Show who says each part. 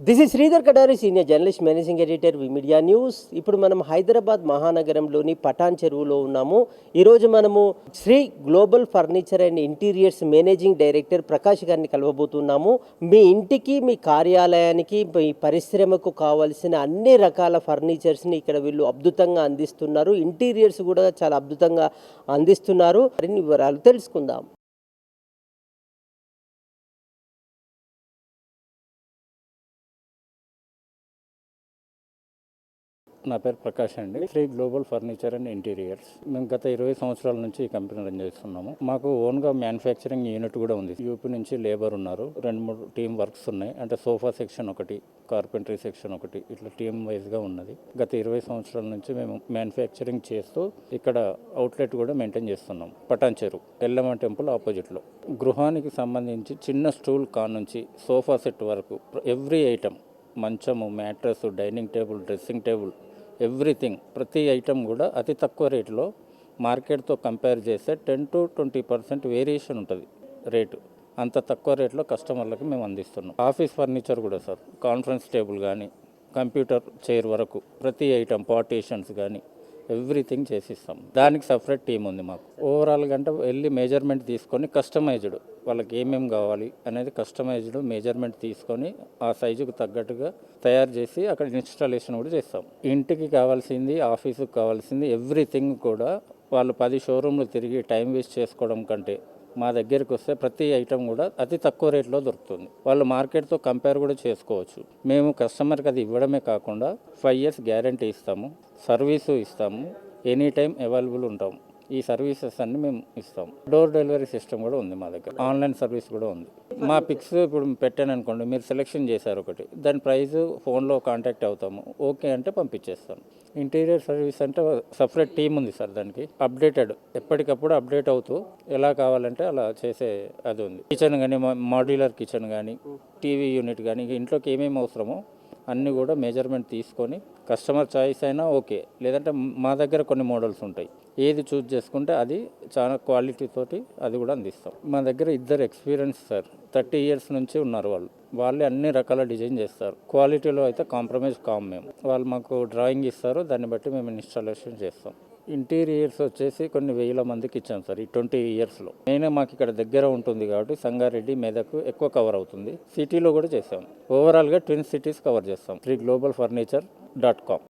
Speaker 1: This is Sridhar Kadari senior journalist managing editor V media news ఇప్పుడు మనం హైదరాబాద్ మహానగరంలోని పటాన్ చెరువులో ఉన్నాము. ఈరోజు మనము Sri global furniture and interiors managing director Prakash గారిని కలవబోతున్నాము. మీ ఇంటికి మీ కార్యాలయానికి మీ పరిశ్రమకు కావలసిన అన్ని రకాల ఫర్నిచర్స్ని ఇక్కడ వీళ్ళు అద్భుతంగా అందిస్తున్నారు. ఇంటీరియర్స్ కూడా చాలా అద్భుతంగా అందిస్తున్నారు. మరిన్ని వివరాలు తెలుసుకుందాం.
Speaker 2: నా పేరు ప్రకాష్ అండి. Sri global furniture and interiors. మేము గత ఇరవై సంవత్సరాల నుంచి ఈ కంపెనీ రన్ చేస్తున్నాము. మాకు ఓన్గా మ్యానుఫ్యాక్చరింగ్ యూనిట్ కూడా ఉంది. యూపీ నుంచి లేబర్ ఉన్నారు. రెండు మూడు టీమ్ వర్క్స్ ఉన్నాయి. అంటే సోఫా సెక్షన్ ఒకటి కార్పెంటరీ సెక్షన్ ఒకటి ఇట్లా టీమ్ వైజ్గా ఉన్నది. గత ఇరవై సంవత్సరాల నుంచి మేము మ్యానుఫ్యాక్చరింగ్ చేస్తూ ఇక్కడ అవుట్లెట్ కూడా మెయింటైన్ చేస్తున్నాం. పటాన్చెరు ఎల్లమ్మ టెంపుల్ ఆపోజిట్లో గృహానికి సంబంధించి చిన్న స్టూల్ కా నుంచి సోఫా సెట్ వరకు ఎవ్రీ ఐటమ్ మంచము mattress dining table dressing table everything ప్రతి ఐటెం కూడా అతి తక్కువ రేటులో మార్కెట్తో కంపేర్ చేస్తే ten to twenty percent variation ఉంటుంది రేటు. అంత తక్కువ రేట్లో కస్టమర్లకు మేము అందిస్తున్నాం. ఆఫీస్ ఫర్నిచర్ కూడా సార్ కాన్ఫరెన్స్ టేబుల్ కానీ కంప్యూటర్ చైర్ వరకు ప్రతి ఐటెం పార్టీషన్స్ కానీ ఎవ్రీథింగ్ చేసిస్తాం. దానికి సపరేట్ టీం ఉంది మాకు. ఓవరాల్గా అంటే వెళ్ళి మెజర్మెంట్ తీసుకొని కస్టమైజ్డ్ వాళ్ళకి ఏమేమి కావాలి అనేది కస్టమైజ్డ్ మెజర్మెంట్ తీసుకొని ఆ సైజుకు తగ్గట్టుగా తయారు చేసి అక్కడ ఇన్స్టాలేషన్ కూడా చేస్తాం. ఇంటికి కావాల్సింది ఆఫీసుకి కావాల్సింది ఎవ్రీథింగ్ కూడా వాళ్ళు పది షోరూమ్లు తిరిగి టైం వేస్ట్ చేసుకోవడం కంటే మా దగ్గరికి వస్తే ప్రతి ఐటెం కూడా అతి తక్కువ రేట్లో దొరుకుతుంది. వాళ్ళు మార్కెట్తో కంపేర్ కూడా చేసుకోవచ్చు. మేము కస్టమర్కి అది ఇవ్వడమే కాకుండా ఫైవ్ ఇయర్స్ గ్యారంటీ ఇస్తాము. సర్వీసు ఇస్తాము. ఎనీ టైం అవైలబుల్ ఉంటాము. ఈ సర్వీసెస్ అన్ని మేము ఇస్తాం. డోర్ డెలివరీ సిస్టమ్ కూడా ఉంది మా దగ్గర. ఆన్లైన్ సర్వీస్ కూడా ఉంది. మా పిక్స్ ఇప్పుడు పెట్టాను అనుకోండి మీరు సెలెక్షన్ చేశారు ఒకటి. దాని ప్రైస్ ఫోన్లో కాంటాక్ట్ అవుతాము. ఓకే అంటే పంపించేస్తాం. ఇంటీరియర్ సర్వీస్ అంటే సపరేట్ టీం ఉంది సార్ దానికి. అప్డేటెడ్ ఎప్పటికప్పుడు అప్డేట్ అవుతూ ఎలా కావాలంటే అలా చేసే అది ఉంది. కిచెన్ కానీ మాడ్యులర్ కిచెన్ కానీ టీవీ యూనిట్ కానీ ఇంట్లోకి ఏమేమి అవసరమో అన్నీ కూడా మెజర్మెంట్ తీసుకొని కస్టమర్ చాయిస్ అయినా ఓకే లేదంటే మా దగ్గర కొన్ని మోడల్స్ ఉంటాయి. ఏది చూజ్ చేసుకుంటే అది చాలా క్వాలిటీతోటి అది కూడా అందిస్తాం. మా దగ్గర ఇద్దరు ఎక్స్పీరియన్స్ సార్ థర్టీ ఇయర్స్ నుంచి ఉన్నారు వాళ్ళు. వాళ్ళే అన్ని రకాల డిజైన్ చేస్తారు. క్వాలిటీలో అయితే కాంప్రమైజ్ కామ్ మేము. వాళ్ళు మాకు డ్రాయింగ్ ఇస్తారు దాన్ని బట్టి మేము ఇన్స్టాలేషన్ చేస్తాం. ఇంటీరియర్స్ వచ్చేసి కొన్ని వేల మందికి ఇచ్చాం సార్ ఈ ట్వంటీ ఇయర్స్లో. నేనే మాకు ఇక్కడ దగ్గర ఉంటుంది కాబట్టి సంగారెడ్డి మెదక్ ఎక్కువ కవర్ అవుతుంది. సిటీలో కూడా చేసాం. ఓవరాల్గా ట్విన్ సిటీస్ కవర్ చేస్తాం. Sri global furniture dot com